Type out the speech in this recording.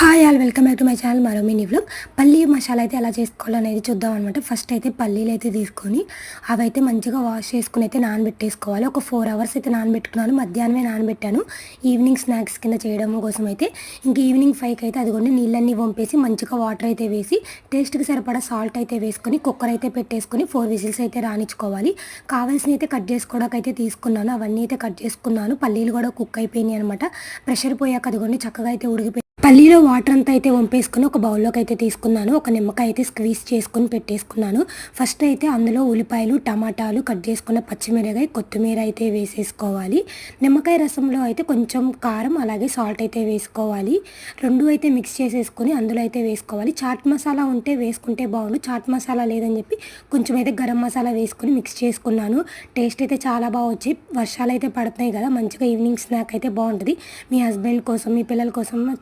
Hi all welcome back to my channel మరో mini vlog పల్లీ మసాలా అయితే ఎలా చేసుకోవాలనేది చూద్దాం అనమాట ఫస్ట్ అయితే పల్లీలు అయితే తీసుకొని అవైతే మంచిగా వాష్ చేసుకుని అయితే నానబెట్టేసుకోవాలి. ఒక ఫోర్ అవర్స్ అయితే నానబెట్టుకున్నాను. మధ్యాహ్నమే నానబెట్టాను. ఈవినింగ్ స్నాక్స్ కింద చేయడం కోసం అయితే ఇంక ఈవినింగ్ ఫైవ్కి అయితే అదిగోండి నీళ్ళన్నీ వంపేసి మంచిగా వాటర్ అయితే వేసి టేస్ట్కి సరిపడా సాల్ట్ అయితే వేసుకొని కుక్కర్ అయితే పెట్టేసుకొని ఫోర్ విజిల్స్ అయితే రాణించుకోవాలి కావాల్సిన అయితే కట్ చేసుకోవడానికి అయితే తీసుకున్నాను. అవన్నీ అయితే కట్ చేసుకున్నాను. పల్లీలు కూడా కుక్ అయిపోయినాయి అనమాట ప్రెషర్ పోయాక అదిగోండి చక్కగా అయితే ఉడికిపోయి పల్లీలో వాటర్ అంతా అయితే వంపేసుకుని ఒక బౌల్లోకి అయితే తీసుకున్నాను. ఒక నిమ్మకాయ అయితే స్క్వీజ్ చేసుకుని పెట్టేసుకున్నాను. ఫస్ట్ అయితే అందులో ఉల్లిపాయలు టమాటాలు కట్ చేసుకున్న పచ్చిమిరకాయ కొత్తిమీర అయితే వేసేసుకోవాలి. నిమ్మకాయ రసంలో అయితే కొంచెం కారం అలాగే సాల్ట్ అయితే వేసుకోవాలి. రెండు అయితే మిక్స్ చేసేసుకొని అందులో అయితే వేసుకోవాలి. చాట్ మసాలా ఉంటే వేసుకుంటే బాగుండు. చాట్ మసాలా లేదని చెప్పి కొంచెం అయితే గరం మసాలా వేసుకొని మిక్స్ చేసుకున్నాను. టేస్ట్ అయితే చాలా బాగా వచ్చి వర్షాలు అయితే పడుతున్నాయి కదా మంచిగా ఈవినింగ్ స్నాక్ అయితే బాగుంటుంది. మీ హస్బెండ్ కోసం మీ పిల్లల కోసం